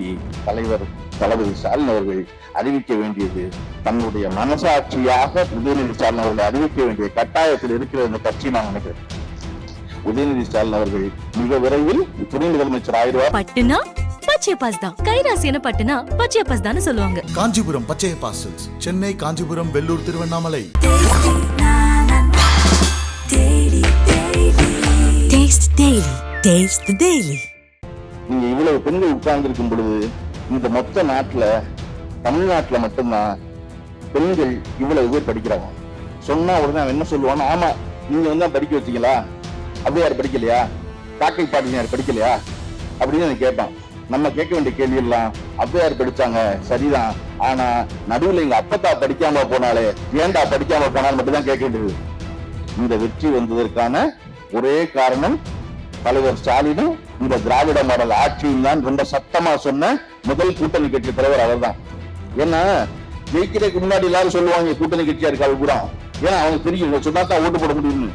இன்னைக்கு தலைவர் தளபதி ஸ்டாலின் அவர்கள் அறிவிக்க வேண்டியது தன்னுடைய மனசாட்சியாக உதயநிதி ஸ்டாலின் அவர்களை அறிவிக்க வேண்டிய கட்டாயத்தில் இருக்கிற இந்த கட்சி நான் நினைக்கிறேன். உதயநிதி ஸ்டாலின் அவர்கள் மிக விரைவில் துணை முதலமைச்சர் ஆயிடுவார். பட்டுனா? பச்சை பாஸ் தான் கைராசியான பட்டுனா பச்சை பாஸ் தான் சொல்லுவாங்க. காஞ்சிபுரம் பச்சைய பாசல்ஸ் Chennai Kanchipuram Vellore Tiruvannamalai. Taste daily taste daily நீங்க இவ்வளவு பெண்கள் உட்கார்ந்திருக்கும் பொழுது இந்த மொத்த நாட்டுல தமிழ்நாட்டுல மட்டும்தான் பெண்கள் இவ்வளவு பேர் படிக்கிறாங்க. சொன்னா உடனே அவன் என்ன சொல்லுவான் ஆமா நீங்க வந்து தான் படிக்க வச்சீங்களா? அப்படியார் படிக்கலையா? காக்கை பாட்டினார் படிக்கலையா? அப்படின்னு நான் கேட்பான். நம்ம கேட்க வேண்டிய கேள்வி எல்லாம் அவ்வையார் படிச்சாங்க? சரிதான். ஆனா நடுவுல எங்க அப்பத்தா படிக்காம போனாலே ஏன்டா படிக்காம போனாலும் மட்டும்தான் கேட்க வேண்டியது. இந்த வெற்றி வந்ததற்கான ஒரே காரணம் தலைவர் ஸ்டாலினும் இந்த திராவிட மாடல் ஆட்சியும் தான் ரொம்ப சத்தமா சொன்ன முதல் கூட்டணி கட்சி தலைவர் அவர்தான். ஏன்னா ஜெயிக்கிறதுக்கு முன்னாடி எல்லாரும் சொல்லுவாங்க கூட்டணி கட்சியா இருக்காது கூட. ஏன்னா அவங்க தெரியும் சொன்னா தான் ஓட்டு போட முடியும்னு.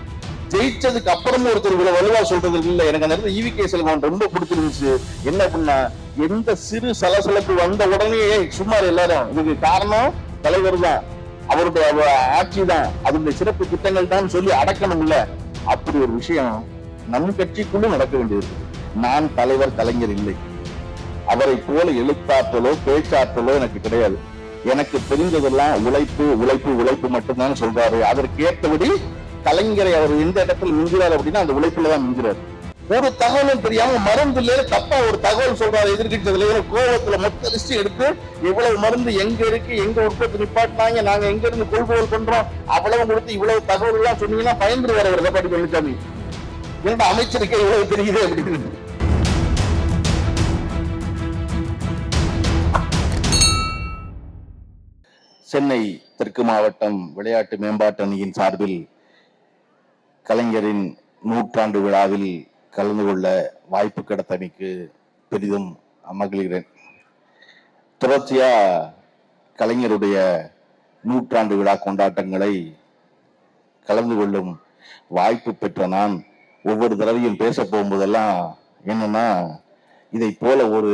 ஜெயிச்சதுக்கு அப்புறமும் ஒருத்தர் இவ்வளவு வலுவா சொல்றது இல்ல. எனக்கு அந்த இடத்துல ஈவி கே செல்வம் ரொம்ப பிடிச்சிருந்துச்சு. என்ன அப்படின்னா எந்த சிறு சலசலப்பு வந்த உடனே சும்மா எல்லாரும். இதுக்கு காரணம் தலைவர் தான். அவருடைய ஆட்சி தான். அதனுடைய சிறப்பு திட்டங்கள் தான் சொல்லி அடக்கணும் இல்ல அப்படி ஒரு விஷயம் நம் கட்சிக்குள்ளும் நடக்க வேண்டியது. நான் தலைவர் கலைஞர் இல்லை. அவரை போல எழுத்தாற்றலோ பேச்சாற்றலோ எனக்கு கிடையாது. எனக்கு தெரிஞ்சதெல்லாம் உழைப்பு உழைப்பு உழைப்பு மட்டும்தான் சொல்றாரு. அதற்கேற்றபடி கலைஞரை அவர் எந்த இடத்துல மிஞ்சுறாரு அப்படின்னா அந்த உழைப்புல தான் மிஞ்சுறாரு ஒரு தகவலும் தெரியாம மருந்துல தப்பா ஒரு தகவல் சொல்றாரு எதிர்கட்சி தலைவர் மொத்த லிஸ்ட் எடுத்து இவ்வளவு மருந்து எங்க இருக்கு எங்க உற்பத்தி நிப்பாட்டினாங்க நாங்க எங்க இருந்து கொள்முதல் பண்றோம் அவ்வளவு கொடுத்து இவ்வளவு தகவல் எல்லாம் சொன்னீங்கன்னா பயந்துரு வர எடப்பாடி பழனிசாமி. இந்த அமைச்சருக்கு இவ்வளவு தெரியுது அப்படின்னு. சென்னை தெற்கு மாவட்டம் விளையாட்டு மேம்பாட்டு அணியின் சார்பில் கலைஞரின் நூற்றாண்டு விழாவில் கலந்து கொள்ள வாய்ப்பு கிடைத்தமைக்கு பெரிதும் மகிழ்கிறேன். தொடர்ச்சியா கலைஞருடைய நூற்றாண்டு விழா கொண்டாட்டங்களை கலந்து கொள்ளும் வாய்ப்பு பெற்ற நான் ஒவ்வொரு தடவையும் பேச போகும்போதெல்லாம் என்னன்னா இதை போல ஒரு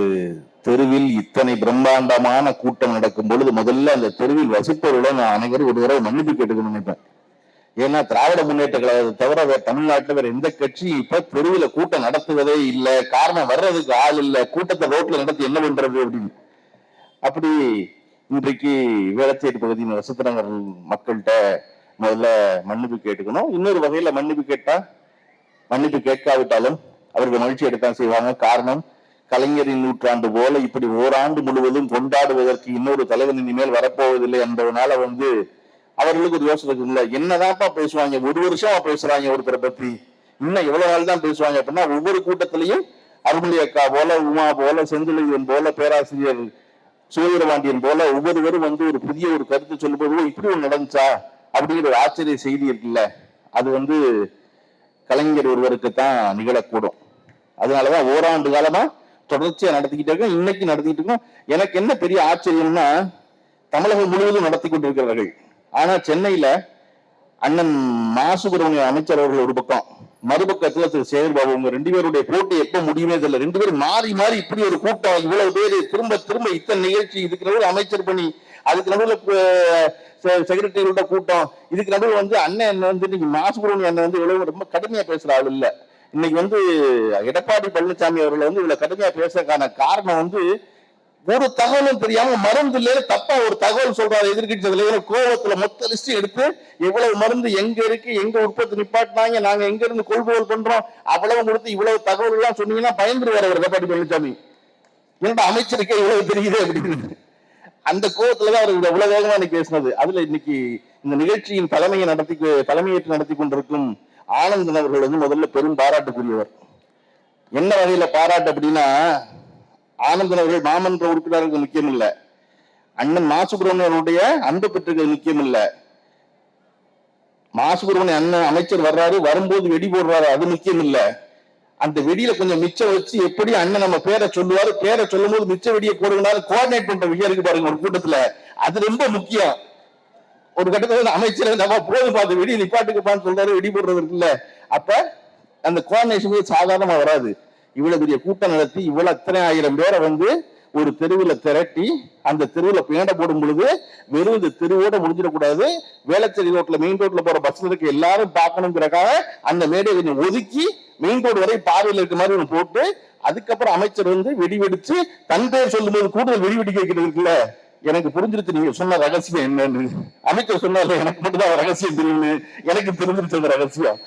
தெருவில் இத்தனை பிரம்மாண்டமான கூட்டம் நடக்கும் பொழுது முதல்ல அந்த தெருவில் வசிப்பவர்களை நான் அனைவரும் ஒரு தடவை மன்னிப்பு கேட்டுக்கணும்னு நினைப்பேன். ஏன்னா திராவிட முன்னேற்ற கழகத்தை தவிர வேற தமிழ்நாட்டுல வேற எந்த கட்சியும் இப்ப தெருவில் கூட்டம் நடத்துவதே இல்லை காரணம் வர்றதுக்கு ஆள் இல்ல கூட்டத்தை ரோட்ல நடத்தி என்ன பண்றது அப்படின்னு. அப்படி இன்றைக்கு வேளச்சேரி பகுதியின் வசத்திரங்கள் மக்கள்கிட்ட முதல்ல மன்னிப்பு கேட்டுக்கணும். இன்னொரு வகையில மன்னிப்பு கேட்டா மன்னிப்பு கேட்காவிட்டாலும் அவர்கள் மகிழ்ச்சி எடுத்தான் செய்வாங்க. காரணம் கலைஞரின் நூற்றாண்டு போல இப்படி ஓராண்டு முழுவதும் கொண்டாடுவதற்கு இன்னொரு தலைவன் இனிமேல் வரப்போவதில்லை என்பதனால வந்து அவர்களுக்கு ஒரு யோசனை இருக்குல்ல என்னதான்ப்பா பேசுவாங்க? ஒரு வருஷமா பேசுறாங்க ஒருத்தரை பத்தி இன்னும் எவ்வளவு நாள் தான் பேசுவாங்க அப்படின்னா ஒவ்வொரு கூட்டத்திலையும் அருள்மொழி அக்கா போல உமா போல செந்திலியன் போல பேராசிரியர் சுதந்திரபாண்டியன் போல ஒவ்வொருவரும் வந்து ஒரு புதிய ஒரு கருத்து சொல்லும்போது இப்படி ஒன்று நடந்துச்சா? அப்படிங்கிற ஒரு ஆச்சரிய செய்தி இருக்குல்ல. அது வந்து கலைஞர் ஒருவருக்கு தான் நிகழக்கூடும். அதனாலதான் ஓராண்டு காலமா தொடர்ச்சியா நடத்திக்கிட்டு இருக்கோம். இன்னைக்கு நடத்திக்கிட்டு இருக்கோம். எனக்கு என்ன பெரிய ஆச்சரியம்னா தமிழகம் முழுவதும் நடத்தி கொண்டிருக்கிறார்கள் ஆனா சென்னையில அண்ணன் மா சுப்பிரமணிய அமைச்சர் அவர்கள் ஒரு பக்கம் மறுபக்கத்துல திரு சேகர் பாபு உங்க ரெண்டு பேருடைய போட்டி எப்ப முடியுமே தெரியல. ரெண்டு பேரும் மாறி மாறி இப்படி ஒரு கூட்டம் இவ்வளவு பேரு திரும்ப திரும்ப இத்தனை நிகழ்ச்சி இதுக்கு நடுவில் அமைச்சர் பணி அதுக்கு நடுவில் செக்ரட்டரியோட கூட்டம். இதுக்கு நடுவில் வந்து அண்ணன் வந்து இன்னைக்கு மாசு குருவன் அண்ணன் வந்து இவ்வளவு ரொம்ப கடுமையா பேசுற ஆள் இல்ல. இன்னைக்கு வந்து எடப்பாடி பழனிசாமி அவர்களை வந்து இவ்வளவு கடுமையா பேசுறதுக்கான காரணம் வந்து ஒரு தகவலும் தெரியாம மருந்துல தப்பா ஒரு தகவல் சொல்றாரு எதிர்கட்சி கோபத்துல கோவத்துல மொத்த லிஸ்ட் எடுத்து இவ்வளவு மருந்து எங்க இருக்கு எங்க உற்பத்தி நிப்பாட்டினாங்க நாங்க எங்க இருந்து கொள்முதல் பண்றோம் அவ்வளவு கொடுத்து இவ்வளவு தகவல் எல்லாம் சொன்னீங்கன்னா பயந்துருவாரு எடப்பாடி பழனிசாமி என்னோட அமைச்சருக்கே இவ்வளவு தெரியுது அப்படின்னு. அந்த கோபத்துலதான் அவர் இவ்வளவு வேகமா இன்னைக்கு பேசினது. அதுல இன்னைக்கு இந்த நிகழ்ச்சியின் தலைமையை நடத்தி தலைமையேற்று நடத்தி கொண்டிருக்கும் ஆனந்தன் அவர்கள் வந்து முதல்ல பெரும் பாராட்டுக்குரியவர். என்ன வகையில பாராட்டு அப்படின்னா ஆனந்தன் அவர்கள் மாமன்ற உறுப்பினர்களுக்கு முக்கியம் இல்ல அண்ணன் மா சுப்பிரமணியனுடைய அன்பு பெற்றுகள் முக்கியம் இல்ல மா சுப்பிரமணிய அண்ணன் அமைச்சர் வர்றாரு வரும்போது வெடி போடுறாரு அது முக்கியம் இல்லை அந்த வெடியில கொஞ்சம் மிச்சம் வச்சு எப்படி அண்ணன் நம்ம பேரை சொல்லுவாரு பேரை சொல்லும் போது மிச்ச வெடியை போடுங்கனாலும் கோஆர்டினேட் பண்ற விஷயம் இருக்கு பாருங்க ஒரு கூட்டத்துல. அது ரொம்ப முக்கியம். ஒரு கட்டத்துல அமைச்சர் நம்ம போதும் பார்த்து வெடி நிப்பாட்டுக்குப்பான்னு சொல்றாரு வெடி போடுறது இருக்குல்ல. அப்ப அந்த கோஆர்டினேஷன் சாதாரணமா வராது. இவ்வளவு பெரிய கூட்டம் நடத்தி இவ்வளவு அத்தனை ஆயிரம் பேரை வந்து ஒரு தெருவுல திரட்டி அந்த தெருவுல பேண்ட போடும் பொழுது வெறும் இந்த தெருவோட முடிஞ்சிடக்கூடாது வேளச்சேரி ரோட்ல மெயின் ரோட்ல போற பஸ் இருக்க எல்லாரும் பார்க்கணுங்கிறக்காக அந்த மேடையை கொஞ்சம் ஒதுக்கி மெயின் ரோடு வரை பார்வையில் இருக்க மாதிரி ஒன்று போட்டு அதுக்கப்புறம் அமைச்சர் வந்து வெடி வெடிச்சு தன் பேர் சொல்லும்போது கூடுதல் வெடி வெடிக்க வைக்கிறது இருக்குல்ல? எனக்கு புரிஞ்சிருச்சு நீங்க சொன்ன ரகசியம் என்னன்னு. அமைச்சர் சொன்னால எனக்கு மட்டும்தான் ரகசியம் தெரியும்னு. எனக்கு தெரிஞ்சிருச்சு அந்த ரகசியம்.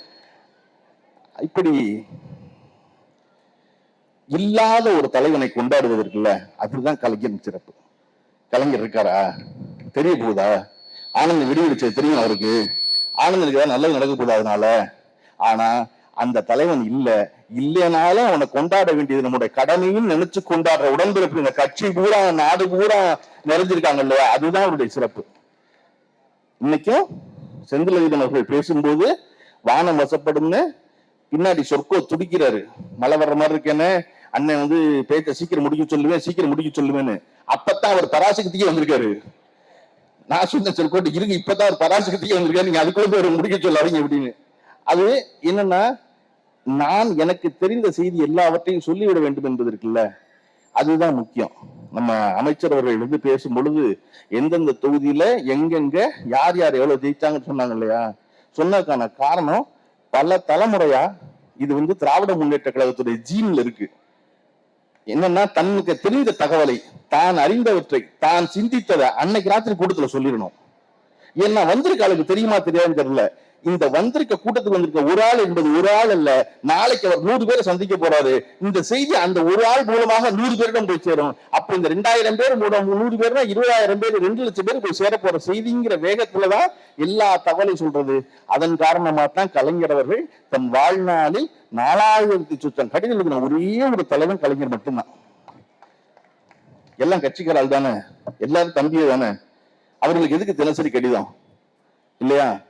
இப்படி இல்லாத ஒரு தலைவனை கொண்டாடுவது இருக்குல்ல அதுதான் கலைஞர் சிறப்பு. கலைஞர் இருக்காரா? தெரிய போகுதா? ஆனந்த் வெடி தெரியும் அவருக்கு. ஆனந்தனுக்கு ஏதாவது நல்லது நடக்க போகுது அதனால ஆனா அந்த தலைவன் இல்ல. இல்லைனாலும் அவனை கொண்டாட வேண்டியது நம்முடைய கடமையும் நினைச்சு கொண்டாடுற உடன்பிறப்பு இந்த கட்சி பூரா நாடு பூரா நிறைஞ்சிருக்காங்க இல்லையா? அதுதான் அவருடைய சிறப்பு. இன்னைக்கும் செந்தில் அவர்கள் பேசும்போது வானம் வசப்படும்னு பின்னாடி சொற்கோ துடிக்கிறாரு. மழை வர்ற மாதிரி இருக்கேன்னு அண்ணன் வந்து பேச்ச சீக்கிரம் முடிக்க சொல்லுவேன் சீக்கிரம் முடிக்க சொல்லுவேன்னு. அப்பதான் அவர் பராசக்திக்கே வந்திருக்காரு. நான் சொன்ன சொற்கோட்டு இருங்க இப்பதான் அவர் பராசக்திக்கே வந்திருக்காரு. நீங்க அதுக்குள்ள அவர் முடிக்க சொல்லாதீங்க அப்படின்னு. அது என்னன்னா நான் எனக்கு தெரிந்த செய்தி எல்லாவற்றையும் சொல்லிவிட வேண்டும் என்பது இருக்குல்ல அதுதான் முக்கியம். நம்ம அமைச்சர் அவர்கள் வந்து பேசும் பொழுது எந்தெந்த தொகுதியில எங்கெங்க யார் யார் எவ்வளவு ஜெயிச்சாங்கன்னு சொன்னாங்க இல்லையா? சொன்னதுக்கான காரணம் பல தலைமுறையா இது வந்து திராவிட முன்னேற்ற கழகத்துடைய ஜீன்ல இருக்கு. என்னன்னா தனக்கு தெரிந்த தகவலை தான் அறிந்தவற்றை தான் சிந்தித்ததை அன்னைக்கு ராத்திரி கூட்டத்துல சொல்லிடணும். என்ன வந்திருக்க அவளுக்கு தெரியுமா தெரியாதுன்னு தெரியல. இந்த வந்திருக்க கூட்டத்துக்கு வந்திருக்க ஒரு ஆள் என்பது ஒரு ஆள் அல்ல. நாளைக்கு அவர் நூறு பேரை சந்திக்க போறாரு. இந்த செய்தி அந்த ஒரு ஆள் மூலமாக நூறு பேரிடம் போய் சேரும். அப்ப இந்த ரெண்டாயிரம் பேர் மூலம் நூறு பேர்னா இருபதாயிரம் பேர் ரெண்டு லட்சம் பேர் போய் சேர போற செய்திங்கிற வேகத்துலதான் எல்லா தகவலையும் சொல்றது. அதன் காரணமாக தான் கலைஞர் அவர்கள் தன் வாழ்நாளில் நாலாயிரத்தி சுத்தம் கடிதம் ஒரே ஒரு தலைவன் கலைஞர் மட்டும்தான். எல்லாம் கட்சிக்காரால் தானே? எல்லாரும் தம்பியே தானே? அவர்களுக்கு எதுக்கு தினசரி கடிதம்? இல்லையா?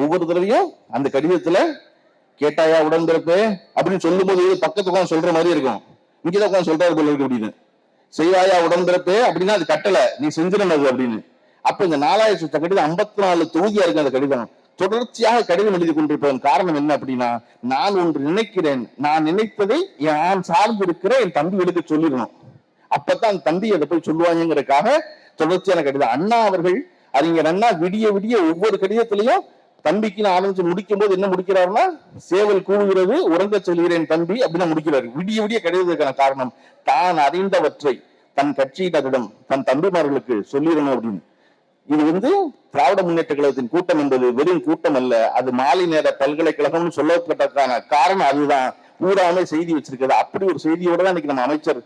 ஒவ்வொரு தடவையும் அந்த கடிதத்துல கேட்டாயா உடன்பிறப்பு அப்படின்னு சொல்லும் போது பக்கத்து உட்காந்து சொல்ற மாதிரி இருக்கும். இங்கதான் உட்காந்து சொல்றாரு போல இருக்கு அப்படின்னு. செய்வாயா உடன்பிறப்பு அப்படின்னா அது கட்டளை நீ செஞ்சிடனது அப்படின்னு. அப்ப இந்த நாலாயிரத்தி சுத்த கடிதம் ஐம்பத்தி நாலு தொகுதியா இருக்கு அந்த கடிதம். தொடர்ச்சியாக கடிதம் எழுதி கொண்டிருப்பதன் காரணம் என்ன அப்படின்னா நான் ஒன்று நினைக்கிறேன். நான் நினைத்ததை நான் சார்ந்து இருக்கிற என் தம்பி எடுத்து சொல்லிடணும். அப்பதான் அந்த தம்பி அதை போய் சொல்லுவாங்கிறதுக்காக தொடர்ச்சியான கடிதம். அண்ணா அவர்கள் அறிஞர் அண்ணா விடிய விடிய ஒவ்வொரு கடிதத்திலையும் தம்பிக்கு நான் ஆரம்பிச்சு முடிக்கும் போது என்ன முடிக்கிறாருன்னா சேவல் கூவுகிறது உறங்க சொல்கிறேன் தம்பி அப்படின்னு முடிக்கிறாரு. விடிய விடிய கிடையாதுக்கான காரணம் தான் அறிந்தவற்றை தன் கட்சியினரிடம் தன் தம்பிமார்களுக்கு சொல்லிடணும் அப்படின்னு. இது வந்து திராவிட முன்னேற்ற கழகத்தின் கூட்டம் என்பது வெறும் கூட்டம் அல்ல அது மாலை நேர பல்கலைக்கழகம்னு சொல்லப்பட்டதுக்கான காரணம் அதுதான். ஊடாமே செய்தி வச்சிருக்கிறது. அப்படி ஒரு செய்தியோட தான் இன்னைக்கு நம்ம அமைச்சர்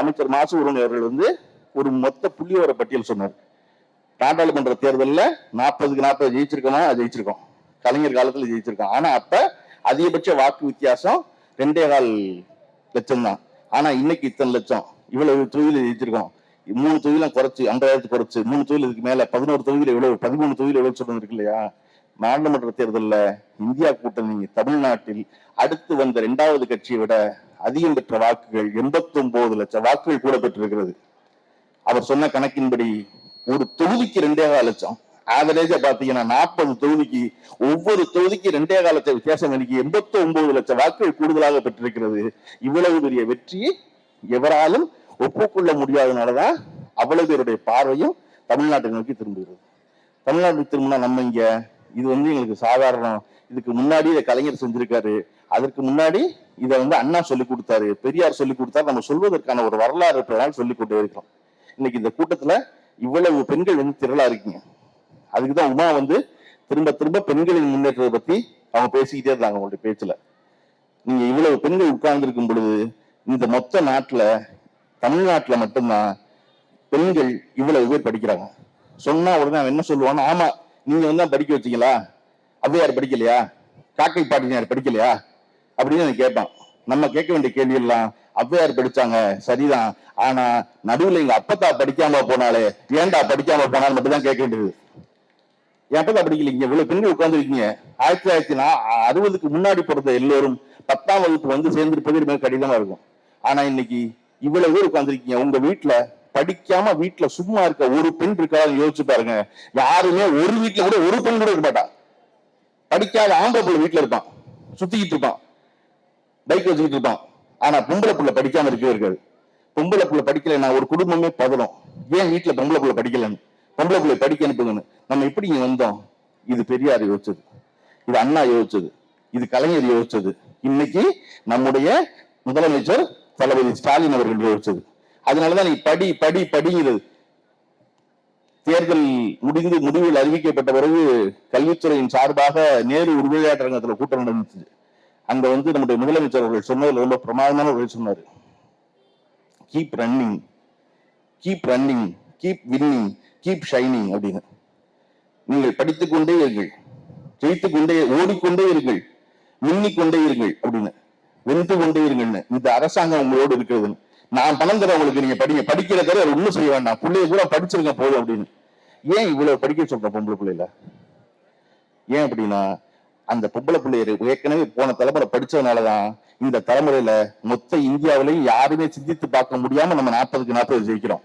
அமைச்சர் மாசு அவர்கள் வந்து ஒரு மொத்த புள்ளியோர பட்டியல் சொன்னார். நாடாளுமன்ற தேர்தலில் நாற்பதுக்கு நாற்பது ஜெயிச்சிருக்கோமா? ஜெயிச்சிருக்கோம். கலைஞர் காலத்துல ஜெயிச்சிருக்கோம். ஆனா அப்ப அதிகபட்ச வாக்கு வித்தியாசம் ரெண்டே கால் லட்சம் தான் ஆனா இன்னைக்கு இத்தனை லட்சம். இவ்வளவு தொகுதியில் ஜெயிச்சிருக்கோம். மூணு தொகுதியிலும் குறைச்சு ஐம்பதாயிரத்து குறைச்சி மூணு தொகுதியில் இதுக்கு மேல பதினோரு தொகுதியில் எவ்வளவு பதிமூணு தொகுதியில் எவ்வளவு சொல்றது இருக்கு இல்லையா? நாடாளுமன்ற தேர்தல்ல இந்தியா கூட்டணி தமிழ்நாட்டில் அடுத்து வந்த இரண்டாவது கட்சியை விட அதிகம் பெற்ற வாக்குகள் எண்பத்தி ஒன்பது லட்சம். வாக்குகள் கூட பெற்றிருக்கிறது. அவர் சொன்ன கணக்கின்படி ஒரு தொகுதிக்கு ரெண்டே கால லட்சம். ஆவரேஜா பாத்தீங்கன்னா நாற்பது தொகுதிக்கு ஒவ்வொரு தொகுதிக்கு ரெண்டே காலத்தை வித்தியாசம் எனக்கு எண்பத்தி ஒன்பது லட்சம் வாக்குகள் கூடுதலாக பெற்றிருக்கிறது. இவ்வளவு பெரிய வெற்றியை எவராலும் ஒப்புக்கொள்ள முடியாதனாலதான் அவ்வளவு பேருடைய பார்வையும் தமிழ்நாட்டை நோக்கி திரும்புகிறது. தமிழ்நாட்டுக்கு திரும்பினா நம்ம இங்க இது வந்து எங்களுக்கு சாதாரணம் இதுக்கு முன்னாடி இதை கலைஞர் செஞ்சிருக்காரு. அதற்கு முன்னாடி இதை வந்து அண்ணா சொல்லி கொடுத்தாரு பெரியார் சொல்லி கொடுத்தாரு. நம்ம சொல்வதற்கான ஒரு வரலாறு இருப்பதால் சொல்லி கொண்டே இருக்கிறோம். இன்னைக்கு இந்த கூட்டத்துல இவ்வளவு பெண்கள் வந்து திரளா இருக்கீங்க. அதுக்குதான் உமா வந்து திரும்ப திரும்ப பெண்களின் முன்னேற்றத்தை பத்தி அவங்க பேசிக்கிட்டே இருந்தாங்க உங்களுடைய பேச்சுல. நீங்க இவ்வளவு பெண்கள் உட்கார்ந்து இருக்கும் பொழுது இந்த மொத்த நாட்டுல தமிழ்நாட்டுல மட்டும்தான் பெண்கள் இவ்வளவு பேர் படிக்கிறாங்க. சொன்னா உடனே அவன் என்ன சொல்லுவான்னா ஆமா நீங்க வந்து படிக்க வச்சீங்களா? அவ்வையார் படிக்கலையா? காக்கை பாட்டினார் படிக்கலையா? அப்படின்னு கேட்பான். நம்ம கேட்க வேண்டிய கேள்வி எல்லாம் அவ்வையார் படிச்சாங்க. சரிதான். ஆனா நடுவுல எங்க அப்பத்தா படிக்காம போனாலே ஏன்டா படிக்காம போனாலும் மட்டும் தான் கேட்க வேண்டியது. என் அப்பத்தா படிக்கலீங்க. இவ்வளவு பெண்கள் உட்கார்ந்துருக்கீங்க. ஆயிரத்தி தொள்ளாயிரத்தி அறுபதுக்கு முன்னாடி பிறந்த எல்லோரும் பத்தாம் வகுப்பு வந்து சேர்ந்திருப்பது மிக கடினமா இருக்கும். ஆனா இன்னைக்கு இவ்வளவு பேர் உட்கார்ந்துருக்கீங்க. உங்க வீட்டுல படிக்காம வீட்டுல சும்மா இருக்க ஒரு பெண் இருக்கான்னு யோசிச்சு பாருங்க. யாருமே ஒரு வீட்டுல கூட ஒரு பெண் கூட இருக்க மாட்டா. படிக்காத ஆம்பளை பிள்ளை வீட்டுல இருப்பான். சுத்திக்கிட்டு இருப்பான். பைக் வச்சுக்கிட்டு இருப்பான் ஆனா பொம்பளை புள்ள படிக்காம இருக்கவே இருக்காது. பொம்பளை புள்ள படிக்கல நான் ஒரு குடும்பமே பதலும் ஏன் வீட்டுல பொம்பளை புள்ள படிக்கலன்னு? பொம்பளை புள்ள படிக்க அனுப்புங்கன்னு. நம்ம எப்படி இங்க வந்தோம்? இது பெரியார் யோசிச்சது. இது அண்ணா யோசிச்சது. இது கலைஞர் யோசிச்சது. இன்னைக்கு நம்முடைய முதலமைச்சர் தளபதி ஸ்டாலின் அவர்கள் யோசிச்சது. அதனாலதான் நீ படி படி படிங்கிறது. தேர்தல் முடிந்து முடிவில் அறிவிக்கப்பட்ட பிறகு கல்வித்துறையின் சார்பாக நேரு விளையாட்டரங்கத்துல கூட்டம் நடந்துச்சு. அங்க வந்து நம்முடைய முதலமைச்சர் அவர்கள் சொன்னதில் ரொம்ப பிரமாதமான ஒரு சொன்னார். Keep running keep running keep winning keep shining அப்படின்னு. நீங்கள் படித்துக் கொண்டே இருங்கள். ஜெயித்துக் கொண்டே ஓடிக்கொண்டே இருங்கள். மின்னிக் கொண்டே இருங்கள் அப்படின்னு. வென்று கொண்டே இருங்கள்னு. இந்த அரசாங்கம் உங்களோடு இருக்கிறதுன்னு. நான் பணம் தரேன் உங்களுக்கு நீங்க படிங்க. படிக்கிற தர ஒன்றும் செய்ய வேண்டாம். பிள்ளைய கூட படிச்சிருக்கேன் போதும் அப்படின்னு. ஏன் இவ்வளவு படிக்க சொல்றேன் பொம்பளை பிள்ளைல ஏன் அப்படின்னா அந்த பொம்பளை பிள்ளையர் ஏற்கனவே போன தலைமுறை படிச்சதுனாலதான் இந்த தலைமுறையில மொத்த இந்தியாவிலையும் யாருமே சிந்தித்து பார்க்க முடியாம நம்ம நாற்பதுக்கு நாற்பது ஜெயிக்கிறோம்.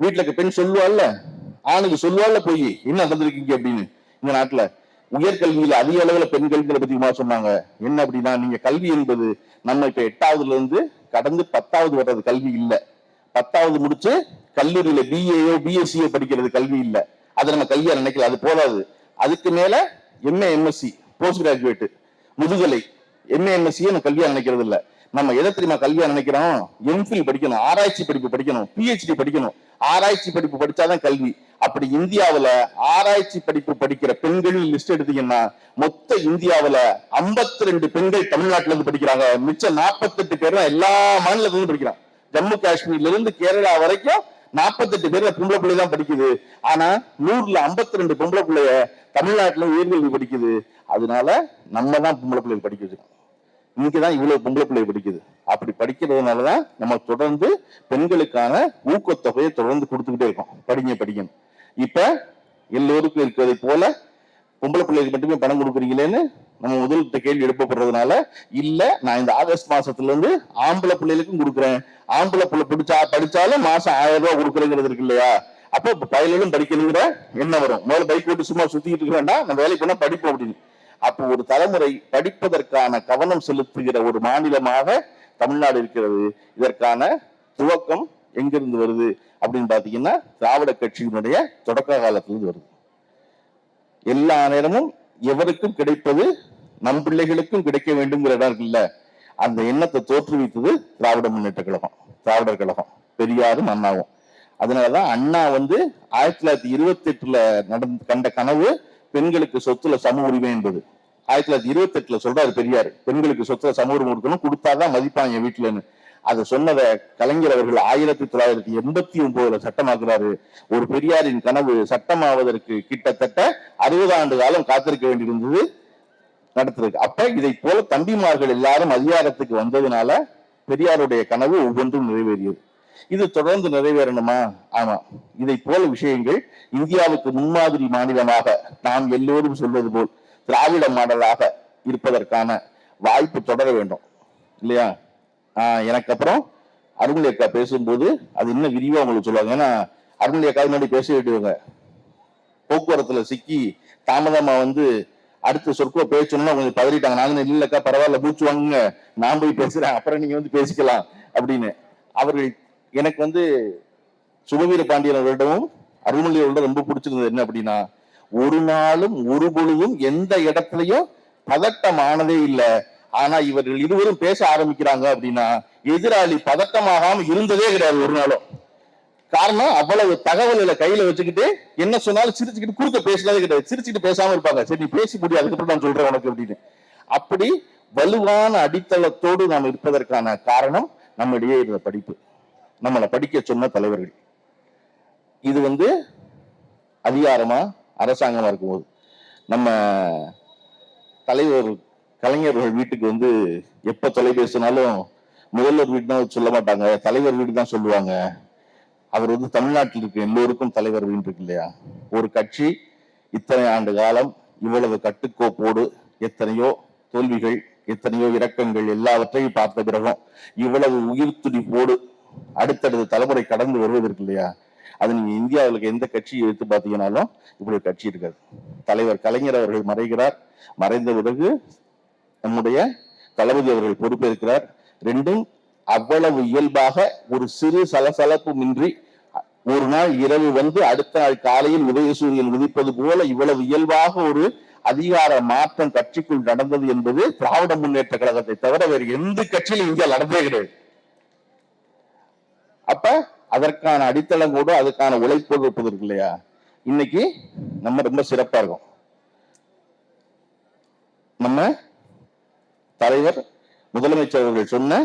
வீட்டுல பெண் சொல்லுவாள்ல ஆணுக்கு சொல்லுவாள்ல போய் என்ன நடந்திருக்கீங்க? அப்படின்னு. இந்த நாட்டுல உயர்கல்வியில அதிக அளவுல பெண்கள்ங்கிற பத்தி சொன்னாங்க. என்ன அப்படின்னா நீங்க கல்வி என்பது நம்ம இப்ப எட்டாவதுல இருந்து கடந்து பத்தாவது வர்றது கல்வி இல்ல. பத்தாவது முடிச்சு கல்லூரியில பிஏயோ பிஎஸ்சியோ படிக்கிறது கல்வி இல்ல. அதை நம்ம கல்வியா நினைக்கல. அது போதாது. அதுக்கு மேல எம்ஏ எம்எஸ்சி போஸ்ட் கிராஜுவேட் முதுகலை எம்ஏ எம்எஸ்சியை நம்ம கல்வியா நினைக்கிறது இல்ல நம்ம எதை தெரியுமா கல்வியா நினைக்கிறோம்? எம்ஃபில் படிக்கணும் ஆராய்ச்சி படிப்பு படிக்கணும் பிஹெச்டி படிக்கணும். ஆராய்ச்சி படிப்பு படிச்சாதான் கல்வி. அப்படி இந்தியாவுல ஆராய்ச்சி படிப்பு படிக்கிற பெண்கள் லிஸ்ட் எடுத்தீங்கன்னா மொத்த இந்தியாவுல 52 ரெண்டு பெண்கள் தமிழ்நாட்டுல இருந்து படிக்கிறாங்க. மிச்சம் 48 பேர் எல்லா மாநிலத்துல இருந்து படிக்கிறாங்க ஜம்மு காஷ்மீர்ல இருந்து கேரளா வரைக்கும் 48 பேர்ல பொம்பளை பிள்ளை தான் படிக்குது. ஆனா நூறுல 52 ரெண்டு பொம்பளை பிள்ளைய தமிழ்நாட்டுல உயர்கல்வி படிக்குது. அதனால நம்ம தான் பொம்பளை பிள்ளைகள் படிக்க வச்சிருக்கோம் தான் இவ்வளவு பொம்பளை பிள்ளை படிக்குது. அப்படி படிக்கிறதுனாலதான் நம்ம தொடர்ந்து பெண்களுக்கான ஊக்கத்தொகையை தொடர்ந்து கொடுத்துக்கிட்டே இருக்கோம். படிங்க படிக்கணும் இப்ப எல்லோருக்கும் இருக்கிறதை போல பொம்பளை பிள்ளைகளுக்கு மட்டுமே பணம் கொடுக்குறீங்களேன்னு நம்ம முதல் கேள்வி எழுப்பப்படுறதுனால இல்ல நான் இந்த ஆகஸ்ட் மாசத்துல இருந்து ஆம்பளை பிள்ளைகளுக்கும் கொடுக்குறேன். ஆம்பளை பிள்ளை பிடிச்சா படிச்சாலும் மாசம் ஆயிரம் ரூபாய் கொடுக்குறேங்கிறது இருக்கு இல்லையா? அப்போ பயலும் படிக்கணுங்கிற எண்ணம் வரும். முதல்ல பைக் ஓட்டு சும்மா சுத்திட்டு இருக்க வேண்டாம் நம்ம வேலைக்கு போனா படிப்போம் அப்படின்னு. அப்போ ஒரு தலைமுறை படிப்பதற்கான கவனம் செலுத்துகிற ஒரு மாநிலமாக தமிழ்நாடு இருக்கிறது. இதற்கான துவக்கம் எங்கிருந்து வருது அப்படின்னு பாத்தீங்கன்னா திராவிட கட்சியினுடைய தொடக்க காலத்திலிருந்து வருது. எல்லா நேரமும் எவருக்கும் கிடைப்பது நம் பிள்ளைகளுக்கும் கிடைக்க வேண்டும்ங்கிற இடம் இருக்குல்ல அந்த எண்ணத்தை தோற்றுவித்தது திராவிட முன்னேற்ற கழகம் திராவிடர் கழகம் பெரியாரும் அண்ணாவும். அதனாலதான் அண்ணா வந்து ஆயிரத்தி தொள்ளாயிரத்தி இருபத்தி எட்டுல நடந்து கண்ட கனவு பெண்களுக்கு சொத்துல சம உரிமை என்பது. ஆயிரத்தி தொள்ளாயிரத்தி இருபத்தி எட்டுல சொல்றாரு பெரியார் பெண்களுக்கு சொத்துல சம உரிமை கொடுக்கணும் கொடுத்தாதான் மதிப்பாங்க வீட்டுலன்னு. அதை சொன்னதை கலைஞர் அவர்கள் ஆயிரத்தி தொள்ளாயிரத்தி எண்பத்தி ஒன்பதுல சட்டமாக்குறாரு. ஒரு பெரியாரின் கனவு சட்டமாவதற்கு கிட்டத்தட்ட அறுபது ஆண்டு காலம் காத்திருக்க வேண்டியிருந்தது நடத்திருக்கு. அப்ப இதை போல தம்பிமார்கள் எல்லாரும் அதிகாரத்துக்கு வந்ததுனால பெரியாருடைய கனவு ஒவ்வொன்றும் நிறைவேறியது. இது தொடர்ந்து நிறைவேறணுமா? ஆமா. இதை போல விஷயங்கள் இந்தியாவுக்கு முன்மாதிரி மாநிலமாக நாம் எல்லோரும் சொல்வது போல் திராவிட மாடலாக இருப்பதற்கான வாய்ப்பு தொடர வேண்டும். இல்லையா? எனக்கு அப்புறம் அருண்மொழி அக்கா பேசும்போது அது இன்னும் விரிவாக உங்களுக்கு சொல்லுவாங்க. ஏன்னா அருண்மொழி அக்கா முன்னாடி பேச வேண்டியவங்க. போக்குவரத்துல சிக்கி தாமதமா வந்து அடுத்த சொற்கோ பேசணும்னா கொஞ்சம் பதறிட்டாங்க. நாங்க இல்லக்கா பரவாயில்ல மூச்சு வாங்குங்க. நான் போய் பேசுறேன் அப்புறம் நீங்க வந்து பேசிக்கலாம் அப்படின்னு. அவர்கள் எனக்கு வந்து சுபவீர பாண்டியன் அவரிடமும் அருள்மொழி அவர்களிடம் ரொம்ப பிடிச்சிருந்தது என்ன அப்படின்னா ஒரு நாளும் ஒரு பொழுதும் எந்த இடத்துலயும் பதட்டமானதே இல்லை. ஆனா இவர்கள் இருவரும் பேச ஆரம்பிக்கிறாங்க அப்படின்னா எதிராளி பதட்டமாகாம இருந்ததே கிடையாது ஒரு நாளும். காரணம் அவ்வளவு தகவல்களை கையில வச்சுக்கிட்டு என்ன சொன்னாலும் சிரிச்சுக்கிட்டு குறுக்க பேசினதே கிடையாது. சிரிச்சுட்டு பேசாம இருப்பாங்க. சரி நீ பேசி முடியும். அதுக்கப்புறம் நான் சொல்றேன் உனக்கு அப்படின்னு. அப்படி வலுவான அடித்தளத்தோடு நாம் இருப்பதற்கான காரணம் நம்மிடையே இருந்த படிப்பு. நம்மளை படிக்க சொன்ன தலைவர்கள். இது வந்து அதிகாரமா அரசாங்கமா இருக்கும்போது நம்ம தலைவர் கலைஞர்கள் வீட்டுக்கு வந்து எப்ப தொலைபேசினாலும் முதல்வர் வீடு சொல்ல மாட்டாங்க. தலைவர் வீடு தான் சொல்லுவாங்க. அவர் வந்து தமிழ்நாட்டில் இருக்க எல்லோருக்கும் தலைவர் வீடு இருக்கு இல்லையா? ஒரு கட்சி இத்தனை ஆண்டு காலம் இவ்வளவு கட்டுக்கோப்போடு எத்தனையோ தோல்விகள் எத்தனையோ இரக்கங்கள் எல்லாவற்றையும் பார்த்த பிறகும் இவ்வளவு உயிர் துடிப்போடு அடுத்தடுத்த தலைமுறை கடந்து வருவதற்கு இல்லையா? அது நீங்க இந்தியாவில் இருக்க எந்த கட்சியை எடுத்து பார்த்தீங்கன்னாலும் இப்படி ஒரு கட்சி இருக்காது. தலைவர் கலைஞர் அவர்கள் மறைகிறார். மறைந்த பிறகு நம்முடைய தளபதி அவர்கள் பொறுப்பேற்கிறார். ரெண்டும் அவ்வளவு இயல்பாக ஒரு சிறு சலசலப்புமின்றி ஒரு நாள் இரவு வந்து அடுத்த நாள் காலையில் உதயசூரியன் உதிப்பது போல இவ்வளவு இயல்பாக ஒரு அதிகார மாற்றம் கட்சிக்குள் நடந்தது என்பது திராவிட முன்னேற்ற கழகத்தை தவிர வேறு எந்த கட்சியிலும் இந்தியா நடந்தே கிடையாது. அப்ப அதற்கான அடித்தளம் கூட அதுக்கான உழைப்பு இருப்பது இருக்கு இல்லையா? இன்னைக்கு நம்ம ரொம்ப சிறப்பா இருக்கும். நம்ம தலைவர் முதலமைச்சர் அவர்கள் சொன்ன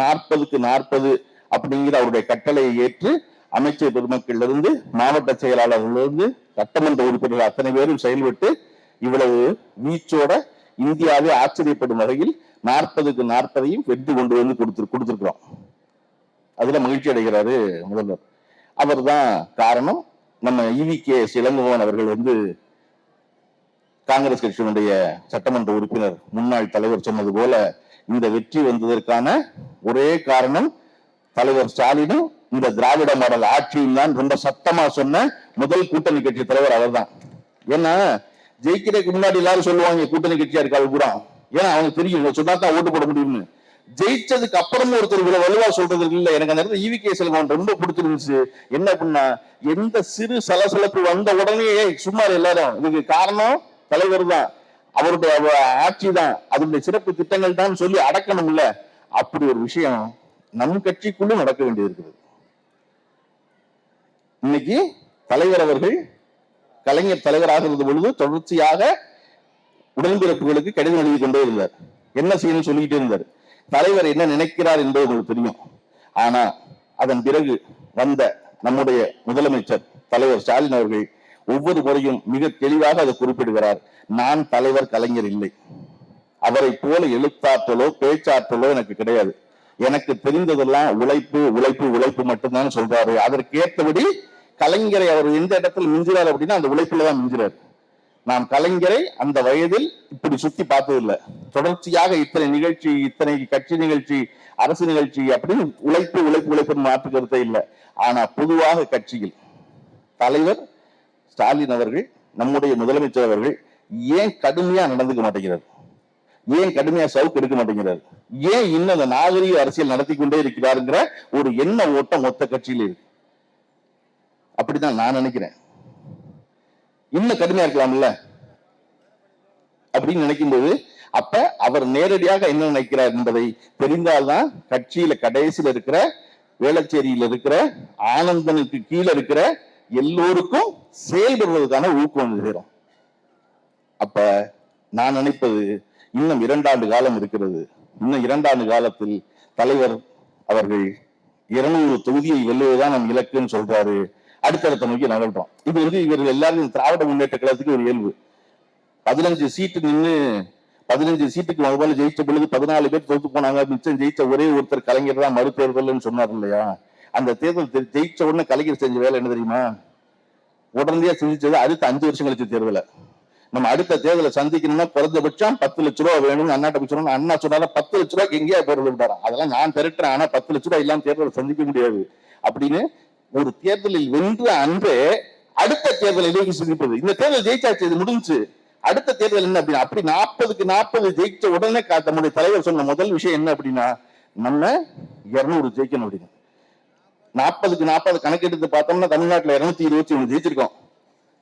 நாற்பதுக்கு நாற்பது அப்படிங்கிற அவருடைய கட்டளையை ஏற்று அமைச்சர் பெருமக்கள் இருந்து மாவட்ட செயலாளர்களிலிருந்து சட்டமன்ற உறுப்பினர்கள் அத்தனை பேரும் செயல்பட்டு இவ்வளவு வீச்சோட இந்தியாவை ஆச்சரியப்படும் வகையில் நாற்பதுக்கு நாற்பதையும் வெற்றி கொண்டு வந்து கொடுத்து கொடுத்துருக்குறோம். அதுல மகிழ்ச்சி அடைகிறாரு முதல்வர். அவர் தான் காரணம். நம்ம இவி கே இளங்கோவன் அவர்கள் வந்து காங்கிரஸ் கட்சியினுடைய சட்டமன்ற உறுப்பினர் முன்னாள் தலைவர் சொன்னது போல இந்த வெற்றி வந்ததற்கான ஒரே காரணம் தலைவர் ஸ்டாலினும் இந்த திராவிட மாடல் ஆட்சியும் தான் ரொம்ப சத்தமா சொன்ன முதல் கூட்டணி கட்சி தலைவர் அவர்தான். ஏன்னா ஜெயிக்கிறதுக்கு முன்னாடி எல்லாரும் சொல்லுவாங்க கூட்டணி கட்சியா இருக்காது கூட ஏன்னா அவங்க தெரியும் சொன்னா தான் ஓட்டு போட முடியும்னு. ஜெயிச்சதுக்கு அப்புறம் ஒருத்தர் இவ்வளவு வலுவா சொல்றது இல்ல. எனக்கு அந்த இடத்துல ஈவி கே செல்வன் ரொம்ப பிடிச்சிருந்துச்சு. என்ன அப்படின்னா எந்த சிறு சலசலப்பு வந்த உடனே சும்மா எல்லாரும் இதுக்கு காரணம் தலைவர் தான். அவருடைய ஆட்சி தான். அதனுடைய சிறப்பு திட்டங்கள் தான் சொல்லி அடக்கணும்ல. அப்படி ஒரு விஷயம் நம் கட்சிக்குள்ளும் நடக்க வேண்டியது இருக்குது இன்னைக்கு தலைவர் அவர்கள் கலைஞர் தலைவராக இருந்த பொழுது தொடர்ச்சியாக உடன்பிறப்புகளுக்கு கடிதம் எழுதி கொண்டே இருந்தார். என்ன செய்யணும்னு சொல்லிக்கிட்டே இருந்தார். தலைவர் என்ன நினைக்கிறார் என்பது உங்களுக்கு தெரியும். ஆனா அதன் பிறகு வந்த நம்முடைய முதலமைச்சர் தலைவர் ஸ்டாலின் அவர்கள் ஒவ்வொரு முறையும் மிக தெளிவாக அதை குறிப்பிடுகிறார். நான் தலைவர் கலைஞர் இல்லை. அவரை போல எழுத்தாற்றலோ பேச்சாற்றலோ எனக்கு கிடையாது. எனக்கு தெரிந்ததெல்லாம் உழைப்பு உழைப்பு உழைப்பு மட்டும்தான் சொல்றாரு. அதற்கேற்றபடி கலைஞரை அவர் எந்த இடத்துல மிஞ்சுறாரு அப்படின்னா அந்த உழைப்புல தான் மிஞ்சுறாரு நாம் கலைஞரை அந்த வயதில் இப்படி சுத்தி பார்த்ததில்லை. தொடர்ச்சியாக இத்தனை நிகழ்ச்சி இத்தனை கட்சி நிகழ்ச்சி அரசு நிகழ்ச்சி அப்படின்னு உழைப்பு உழைப்பு உழைப்புன்னு மாற்று கருத்தே இல்லை. ஆனா பொதுவாக கட்சியில் தலைவர் ஸ்டாலின் அவர்கள் நம்முடைய முதலமைச்சர் அவர்கள் ஏன் கடுமையா நடந்துக்க மாட்டேங்கிறார்? ஏன் கடுமையா சவுக்கு எடுக்க மாட்டேங்கிறார்? ஏன் இன்னும் அந்த நாகரிக அரசியல் நடத்தி கொண்டே இருக்கிறாருங்கிற ஒரு எண்ண ஓட்டம் மொத்த கட்சியில இருக்கு. அப்படிதான் நான் நினைக்கிறேன். இன்னும் கடுமையா இருக்கலாம்ல? அப்படின்னு நினைக்கும்போது அப்ப அவர் நேரடியாக என்ன நினைக்கிறார் என்பதை தெரிந்தால்தான் கட்சியில கடைசியில இருக்கிற வேளச்சேரியில இருக்கிற ஆனந்தனுக்கு கீழே இருக்கிற எல்லோருக்கும் செயல்படுவதற்கான ஊக்கம் வந்து அப்ப நான் நினைப்பது இன்னும் இரண்டாண்டு காலம் இருக்கிறது. இன்னும் இரண்டாண்டு காலத்தில் தலைவர் அவர்கள் இருநூறு தொகுதியை வெல்லுவதுதான் நம் இலக்குன்னு சொல்றாரு. அடுத்தடுத்த நோக்கி நகர்றோம். இது வந்து இவர்கள் எல்லாரும் திராவிட முன்னேற்ற கழகத்துக்கு ஒரு இயல்பு. பதினஞ்சு சீட்டு நின்று பதினஞ்சு சீட்டுக்கு மறுபடியும் ஜெயிச்ச பொழுது பதினாலு பேர் தொகுத்து போனாங்க மிச்சம் ஜெயிச்ச ஒரே ஒருத்தர் கலைஞர் தான் மறுதேர்தல்னு சொன்னார் இல்லையா? அந்த தேர்தல் ஜெயிச்ச உடனே கலைஞர் செஞ்ச வேலை என்ன தெரியுமா? உடனடியா சிந்திச்சது அடுத்த அஞ்சு வருஷம் கழிச்சு தேர்தலை. நம்ம அடுத்த தேர்தலை சந்திக்கணும்னா குறைஞ்சபட்சம் பத்து லட்ச ரூபா வேணும்னு அண்ணாட்ட போய் அண்ணா சொன்னாலும் பத்து லட்ச ரூபாய்க்கு எங்கேயா போறது விட்டாரா? அதெல்லாம் நான் திரட்டுறேன். ஆனா பத்து லட்ச ரூபாய் இல்லாம தேர்தலை சந்திக்க முடியாது. அப்படின்னு ஒரு தேர்தலில் வென்ற அன்றே அடுத்த தேர்தலை நோக்கி சிந்திப்பது. இந்த தேர்தல் ஜெயிச்சாச்சு இது முடிஞ்சு. அடுத்த தேர்தல் என்ன அப்படின்னா அப்படி நாற்பதுக்கு நாற்பது ஜெயிச்ச உடனே நம்முடைய தலைவர் சொன்ன முதல் விஷயம் என்ன அப்படின்னா நம்ம இருநூறு ஜெயிக்கணும் அப்படின்னு. நாற்பதுக்கு நாற்பது கணக்கெடுத்து பார்த்தோம்னா தமிழ்நாட்டுல இருநூத்தி இருபத்தி ஒண்ணு ஜெயிச்சிருக்கோம்.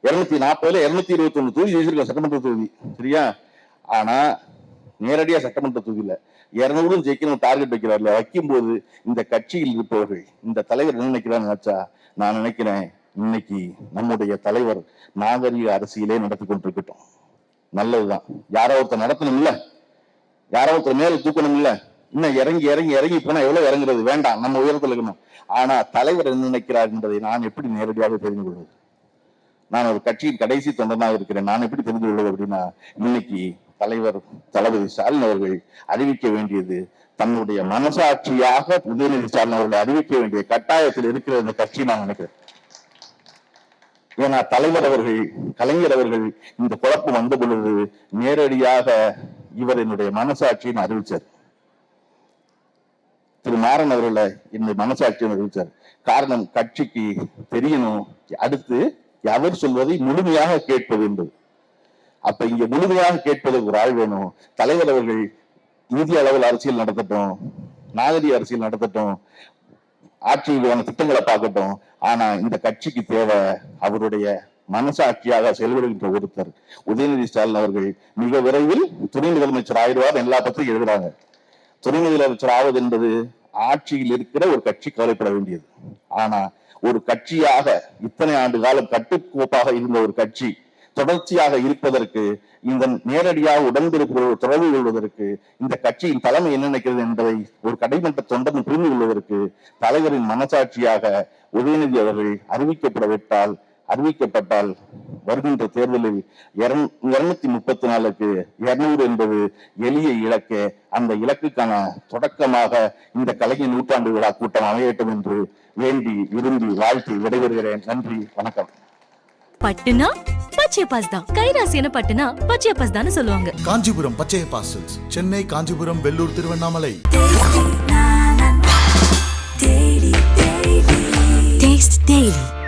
இருநூத்தி நாற்பதுல இருநூத்தி இருபத்தி ஒன்று தொகுதி ஜெயிச்சிருக்கோம் சட்டமன்ற தொகுதி. சரியா? ஆனா நேரடியா சட்டமன்ற தொகுதியில் இரநூறும் ஜெயிக்கணும் டார்கெட் வைக்கிறார்ல. வைக்கும்போது இந்த கட்சியில் இருப்பவர்கள் இந்த தலைவர் என்ன நினைக்கிறான்னு நினைச்சா நான் நினைக்கிறேன் இன்னைக்கு நம்முடைய தலைவர் நாகரிக அரசியலே நடத்தி கொண்டிருக்கட்டும். நல்லதுதான். யாரோ ஒருத்தர் நடத்தணும் இல்ல யாரோ ஒருத்தர் மேல தூக்கணும் இல்ல இன்னும் இறங்கி இறங்கி இறங்கி போனா எவ்வளவு இறங்குறது? வேண்டாம் நம்ம உயரத்தில் இருக்கணும். ஆனா தலைவர் என்ன நினைக்கிறார் என்பதை நான் எப்படி நேரடியாக தெரிந்து கொள்வது? நான் ஒரு கட்சியின் கடைசி தொண்டனாக இருக்கிறேன். நான் எப்படி தெரிந்து கொள்வது அப்படின்னா இன்னைக்கு தலைவர் தளபதி ஸ்டாலின் அவர்கள் அறிவிக்க வேண்டியது தன்னுடைய மனசாட்சியாக உதயநிதி ஸ்டாலின் அவர்களை அறிவிக்க வேண்டிய கட்டாயத்தில் இருக்கிற இந்த கட்சி நான் நினைக்கிறேன். ஏன்னா தலைவர் அவர்கள் கலைஞர் அவர்கள் இந்த குழப்பம் வந்த பொழுது நேரடியாக இவர் என்னுடைய மனசாட்சின்னு அறிவிச்சார். திரு மாறன் அவர்களை என்னுடைய மனசாட்சியம் அறிவித்தார் காரணம் கட்சிக்கு தெரியணும். அடுத்து அவர் சொல்வதை முழுமையாக கேட்பது என்பது. அப்ப இங்க முழுமையாக கேட்பதற்கு ஒரு ஆள் வேணும். தலைவர் அவர்கள் இந்திய அளவில் அரசியல் நடத்தட்டும். நாகரிக அரசியல் நடத்தட்டும். ஆட்சியிலான திட்டங்களை பார்க்கட்டும். ஆனா இந்த கட்சிக்கு தேவை அவருடைய மனசாட்சியாக செயல்படுகின்ற ஒருத்தர். உதயநிதி ஸ்டாலின் அவர்கள் மிக விரைவில் துணை முதலமைச்சர் ஆயிடுவார். எல்லா பத்திரிகை எழுதுறாங்க. துணை முதலமைச்சர் ஆவது என்பது ஆட்சியில் இருக்கிற ஒரு கட்சி கவலைப்பட வேண்டியது. ஆனா ஒரு கட்சியாக இத்தனை ஆண்டு காலம் கட்டுக்கோப்பாக இருந்த ஒரு கட்சி தொடர்ச்சியாக இருப்பதற்கு இந்த நேரடியாக உடன்பிருப்பவர்கள் தொடர்பு கொள்வதற்கு இந்த கட்சியின் தலைமை என்ன நினைக்கிறது என்பதை ஒரு கடைமட்ட தொண்டன் புரிந்து கொள்வதற்கு தலைவரின் மனசாட்சியாக உதயநிதி அவர்கள் அறிவிக்கப்படவிட்டால் அறிவிக்கப்பட்டால் வருகின்ற தேர்தலில் இருநூத்தி முப்பத்தி நாலுக்கு இருநூறு என்பது எளிய இலக்கு. அந்த இலக்குக்கான தொடக்கமாக இந்த கலைஞர் நூற்றாண்டு விழா கூட்டம் அமையட்டும் என்று வேண்டி விரும்பி வாழ்த்தி விடைபெறுகிறேன். நன்றி வணக்கம். பட்டுனா? பச்சையப்பாஸ் தான். கைராசியான பட்டுனா பச்சையப்பாஸ் தான் சொல்லுவாங்க. Kanchipuram Pachaiyappa silks Chennai Kanchipuram Vellore Tiruvannamalai. Taste Daily.